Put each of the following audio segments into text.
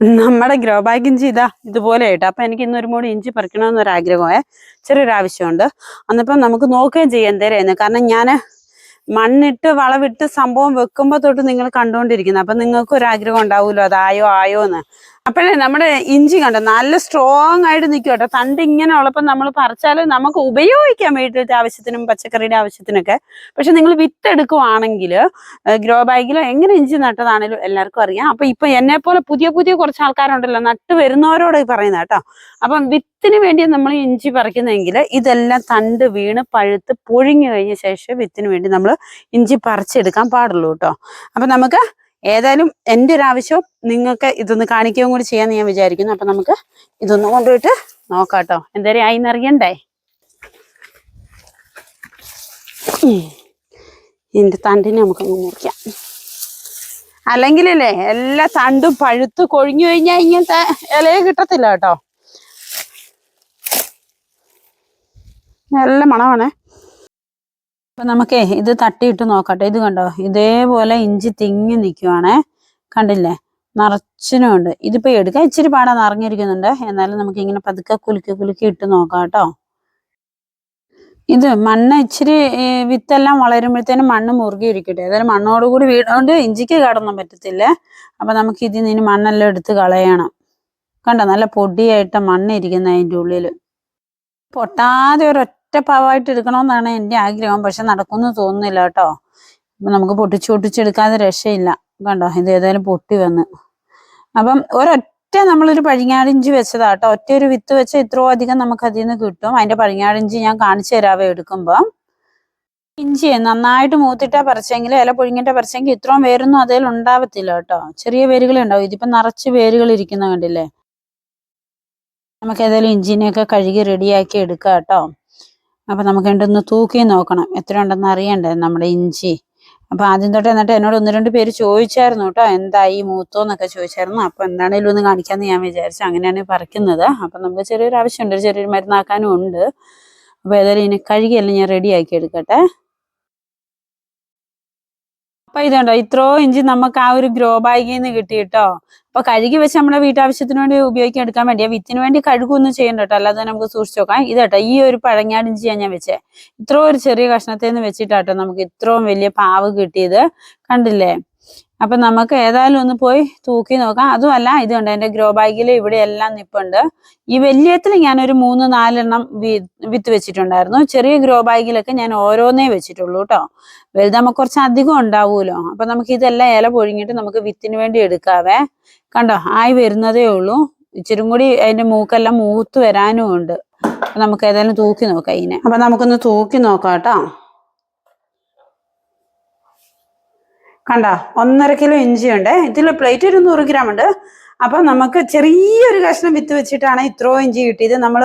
നമ്മുടെ grow bag ഇഞ്ചി ഇതാ ഇതുപോലെ ആയിട്ട് അപ്പൊ എനിക്ക് ഇന്ന് ഒരു മൂടി ഇഞ്ചി പറിക്കണമെന്നൊരു ആഗ്രഹമായ ചെറിയൊരു ആവശ്യമുണ്ട്. അന്നിപ്പം നമുക്ക് നോക്കുകയും ചെയ്യാം എന്തേരായിരുന്നു കാരണം ഞാൻ മണ്ണിട്ട് വളവിട്ട് സംഭവം വെക്കുമ്പോ തൊട്ട് നിങ്ങൾ കണ്ടുകൊണ്ടിരിക്കുന്നത് അപ്പൊ നിങ്ങൾക്ക് ഒരു ആഗ്രഹം ഉണ്ടാവുമല്ലോ അതായോ ആയോ എന്ന് അപ്പോഴേ നമ്മുടെ ഇഞ്ചി കണ്ടോ? നല്ല സ്ട്രോങ് ആയിട്ട് നിൽക്കും കേട്ടോ തണ്ട് ഇങ്ങനെ ഉള്ളപ്പോൾ നമ്മൾ പറിച്ചാൽ നമുക്ക് ഉപയോഗിക്കാൻ വീട്ടിലത്തെ ആവശ്യത്തിനും പച്ചക്കറിയുടെ ആവശ്യത്തിനൊക്കെ. പക്ഷെ നിങ്ങൾ വിത്ത് എടുക്കുവാണെങ്കിൽ ഗ്രോ ബാഗിലോ എങ്ങനെ ഇഞ്ചി നട്ടതാണേലും എല്ലാവർക്കും അറിയാം. അപ്പം ഇപ്പം എന്നെ പോലെ പുതിയ പുതിയ കുറച്ച് ആൾക്കാരുണ്ടല്ലോ നട്ട് വരുന്നവരോട് പറയുന്നത് കേട്ടോ അപ്പം വിത്തിന് വേണ്ടി നമ്മൾ ഇഞ്ചി പറിക്കുന്നതെങ്കിൽ ഇതെല്ലാം തണ്ട് വീണ് പഴുത്ത് പൊഴിഞ്ഞു കഴിഞ്ഞ ശേഷം വിത്തിന് വേണ്ടി നമ്മൾ ഇഞ്ചി പറിച്ചെടുക്കാൻ പാടുള്ളൂ കേട്ടോ അപ്പം നമുക്ക് ഏതായാലും എന്റെ ഒരു ആവശ്യം നിങ്ങൾക്ക് ഇതൊന്ന് കാണിക്കുകയും കൂടി ചെയ്യാന്ന് ഞാൻ വിചാരിക്കുന്നു. അപ്പൊ നമുക്ക് ഇതൊന്ന് കൊണ്ടുപോയിട്ട് നോക്കാം കേട്ടോ എന്തേലും ആയി എന്നറിയണ്ടേ ഇതിന്റെ തണ്ടിനെ നമുക്കൊന്ന് മുറിക്കാം. അല്ലെങ്കിലല്ലേ എല്ലാ തണ്ടും പഴുത്ത് കൊഴിഞ്ഞു കഴിഞ്ഞാൽ ഇങ്ങനത്തെ ഇലയെ കിട്ടത്തില്ല കേട്ടോ നല്ല മണമാണേ. അപ്പൊ നമുക്കേ ഇത് തട്ടിയിട്ട് നോക്കട്ടെ. ഇത് കണ്ടോ? ഇതേപോലെ ഇഞ്ചി തിങ്ങി നിൽക്കുവാണേ കണ്ടില്ലേ? നിറച്ചിനും ഉണ്ട് ഇതിപ്പോ എടുക്കാൻ ഇച്ചിരി പാടാ നിറഞ്ഞിരിക്കുന്നുണ്ട്. എന്നാലും നമുക്ക് ഇങ്ങനെ പതുക്കെ കുലുക്കി കുലുക്കി ഇട്ട് നോക്കാം കേട്ടോ. ഇത് മണ്ണ് ഇച്ചിരി വിത്തെല്ലാം വളരുമ്പോഴത്തേനും മണ്ണ് മുറുകി ഇരിക്കട്ടെ ഏതായാലും മണ്ണോട് കൂടി വീടുകൊണ്ട് ഇഞ്ചിക്ക് കടന്നും പറ്റത്തില്ല. അപ്പൊ നമുക്ക് ഇതിൽ നിന്ന് മണ്ണെല്ലാം എടുത്ത് കളയണം. കണ്ടോ? നല്ല പൊടിയായിട്ട മണ്ണ് ഇരിക്കുന്ന അതിന്റെ ഉള്ളിൽ. പൊട്ടാതെ ഒരൊറ്റ പാവായിട്ട് എടുക്കണമെന്നാണ് എന്റെ ആഗ്രഹം. പക്ഷെ നടക്കുമെന്ന് തോന്നുന്നില്ല കേട്ടോ. നമുക്ക് പൊട്ടിച്ചു പൊട്ടിച്ചെടുക്കാതെ രക്ഷയില്ല. കണ്ടോ? ഇത് ഏതായാലും പൊട്ടി വന്ന്. അപ്പം ഒരൊറ്റ നമ്മളൊരു പഴിങ്ങാടിഞ്ചി വെച്ചതാ കേട്ടോ. ഒറ്റ ഒരു വിത്ത് വെച്ച ഇത്രയോ അധികം നമുക്ക് അതിൽ നിന്ന് കിട്ടും. അതിന്റെ പഴിങ്ങാടിഞ്ചി ഞാൻ കാണിച്ചു തരാവേ എടുക്കുമ്പോൾ ഇഞ്ചി നന്നായിട്ട് മൂത്തിട്ടാ പറിച്ചെങ്കിൽ ഇല പുഴുങ്ങിട്ട പറിച്ചെങ്കിൽ ഇത്രയും വേരൊന്നും അതിൽ ഉണ്ടാവത്തില്ല കേട്ടോ. ചെറിയ വേരുകളെ ഉണ്ടാവും. ഇതിപ്പോ നിറച്ച് വേരുകൾ ഇരിക്കുന്ന കണ്ടില്ലേ? നമുക്ക് ഏതായാലും ഇഞ്ചിനെയൊക്കെ കഴുകി റെഡിയാക്കി എടുക്കാം കേട്ടോ. അപ്പൊ നമുക്ക് രണ്ടൊന്ന് തൂക്കി നോക്കണം. എത്ര ഉണ്ടെന്ന് അറിയണ്ടേ നമ്മുടെ ഇഞ്ചി. അപ്പോൾ ആദ്യം തൊട്ട് എന്നിട്ട് എന്നോട് ഒന്ന് രണ്ട് പേര് ചോദിച്ചായിരുന്നു കേട്ടോ എന്തായി മൂത്തോ എന്നൊക്കെ ചോദിച്ചായിരുന്നു. അപ്പോൾ എന്താണേലും ഒന്ന് കാണിക്കാമെന്ന് ഞാൻ വിചാരിച്ചു. അങ്ങനെയാണ് പറിക്കുന്നത്. അപ്പം നമുക്ക് ചെറിയൊരു ആവശ്യമുണ്ട് ചെറിയൊരു മരുന്നാക്കാനും ഉണ്ട്. അപ്പോൾ ഏതായാലും ഇനി കഴുകിയെല്ലാം ഞാൻ റെഡിയാക്കി എടുക്കട്ടെ. അപ്പൊ ഇതുണ്ടോ? ഇത്രോ ഇഞ്ചി നമുക്ക് ആ ഒരു ഗ്രോ ബാഗിൽ നിന്ന് കിട്ടി കേട്ടോ. അപ്പൊ കഴുകി വെച്ച് നമ്മുടെ വീട്ടാവശ്യത്തിന് വേണ്ടി ഉപയോഗിക്കാൻ എടുക്കാൻ വേണ്ടി വിത്തിന് വേണ്ടി കഴുകൊന്നും ചെയ്യണ്ട കേട്ടോ. അല്ലാതെ നമുക്ക് സൂക്ഷിച്ചു നോക്കാം. ഇതേട്ടോ. ഈ ഒരു പഴങ്ങാട് പഴങ്ങാടിഞ്ചിയാണ് ഞാൻ വെച്ചേ. ഇത്രയും ഒരു ചെറിയ കഷ്ണത്തിൽ നിന്ന് വെച്ചിട്ടാട്ടോ നമുക്ക് ഇത്രയും വലിയ പാവ് കിട്ടിയത്. കണ്ടില്ലേ? അപ്പൊ നമുക്ക് ഏതായാലും ഒന്ന് പോയി തൂക്കി നോക്കാം. അതുമല്ല ഇതുണ്ട് എന്റെ ഗ്രോ ബാഗിൽ ഇവിടെ എല്ലാം നിപ്പുണ്ട്. ഈ വലിയത്തിൽ ഞാൻ ഒരു മൂന്ന് നാലെണ്ണം വിത്ത് വെച്ചിട്ടുണ്ടായിരുന്നു. ചെറിയ ഗ്രോ ബാഗിലൊക്കെ ഞാൻ ഓരോന്നേ വെച്ചിട്ടുള്ളൂ കേട്ടോ വലുതാകുമ്പോൾ കുറച്ച് അധികം ഉണ്ടാവുമല്ലോ. അപ്പൊ നമുക്ക് ഇതെല്ലാം ഇല പൊഴിഞ്ഞിട്ട് നമുക്ക് വിത്തിന് വേണ്ടി എടുക്കാവേ. കണ്ടോ ആയി വരുന്നതേ ഉള്ളൂ. ഇച്ചിരി കൂടി അതിന്റെ മൂക്കെല്ലാം മൂത്ത് വരാനും ഉണ്ട്. നമുക്ക് ഏതായാലും തൂക്കി നോക്കാം ഇതിനെ അപ്പൊ നമുക്കൊന്ന് തൂക്കി നോക്കാം കേട്ടോ കണ്ട ഒന്നര കിലോ ഇഞ്ചി ഉണ്ട് ഇതിൽ പ്ലേറ്റ് ഒരു നൂറ് ഗ്രാം ഉണ്ട്. അപ്പൊ നമുക്ക് ചെറിയൊരു കഷ്ണം വിത്ത് വെച്ചിട്ടാണ് ഇത്രയും ഇഞ്ചി കിട്ടിയത്. നമ്മൾ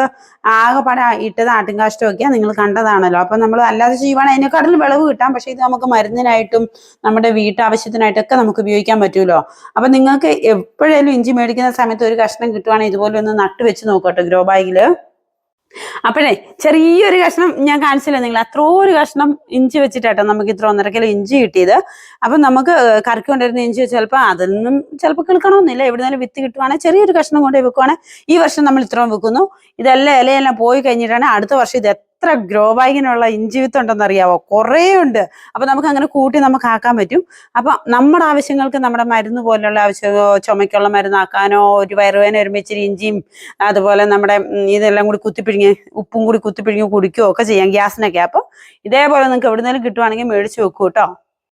ആകെപ്പാടെ ഇട്ടത് ആട്ടിൻകാഷ്ടമൊക്കെയാ നിങ്ങൾ കണ്ടതാണല്ലോ. അപ്പൊ നമ്മൾ അല്ലാതെ ചെയ്യുവാണെങ്കിൽ അതിനെക്കാട്ടിലും വിളവ് കിട്ടാം. പക്ഷേ ഇത് നമുക്ക് മരുന്നിനായിട്ടും നമ്മുടെ വീട്ടാവശ്യത്തിനായിട്ടൊക്കെ നമുക്ക് ഉപയോഗിക്കാൻ പറ്റുമല്ലോ അപ്പൊ നിങ്ങൾക്ക് എപ്പോഴേലും ഇഞ്ചി മേടിക്കുന്ന സമയത്ത് ഒരു കഷ്ണം കിട്ടുവാണെങ്കിൽ ഇതുപോലെ ഒന്ന് നട്ട് വെച്ച് നോക്കട്ടോ ഗ്രോ ബാഗിൽ. അപ്പോഴേ ചെറിയൊരു കഷ്ണം ഞാൻ കാണിച്ചില്ല നിങ്ങൾ അത്ര ഒരു കഷ്ണം ഇഞ്ചി വെച്ചിട്ടാട്ടോ നമുക്ക് ഇത്ര ഒന്നര കിലോ ഇഞ്ചി കിട്ടിയത്. അപ്പൊ നമുക്ക് കറക്കി കൊണ്ടിരുന്ന ഇഞ്ചി ചിലപ്പോൾ അതിൽ നിന്നും ചിലപ്പോൾ കിളുക്കണമെന്നില്ല. എവിടുന്നാലും വിത്ത് കിട്ടുവാണെങ്കിൽ ചെറിയൊരു കഷ്ണം കൊണ്ട് വെക്കുവാണെങ്കിൽ ഈ വർഷം നമ്മൾ ഇത്രയും വെക്കുന്നു. ഇതെല്ലാം ഇലയെല്ലാം പോയി കഴിഞ്ഞിട്ടാണ് അടുത്ത വർഷം ഇത് എത്ര ഗ്രോ ബാഗിനുള്ള ഇഞ്ചി വിത്ത് ഉണ്ടെന്ന് അറിയാവോ? കുറേ ഉണ്ട്. അപ്പൊ നമുക്ക് അങ്ങനെ കൂട്ടി നമുക്ക് ആക്കാൻ പറ്റും. അപ്പൊ നമ്മുടെ ആവശ്യങ്ങൾക്ക് നമ്മുടെ മരുന്ന് പോലെയുള്ള ആവശ്യം ചുമയ്ക്കുള്ള മരുന്നാക്കാനോ ഒരു വയറുവേന ഒരുമിച്ചിരി ഇഞ്ചിയും അതുപോലെ നമ്മുടെ ഇതെല്ലാം കൂടി കുത്തിപ്പിഴിഞ്ഞ് ഉപ്പും കൂടി കുത്തിപ്പിഴിഞ്ഞ് കുടിക്കുകയോ ഒക്കെ ചെയ്യാം ഗ്യാസിനൊക്കെ. അപ്പൊ ഇതേപോലെ നിങ്ങൾക്ക് എവിടുന്നേലും കിട്ടുവാണെങ്കിൽ മേടിച്ച് വെക്കൂ കേട്ടോ.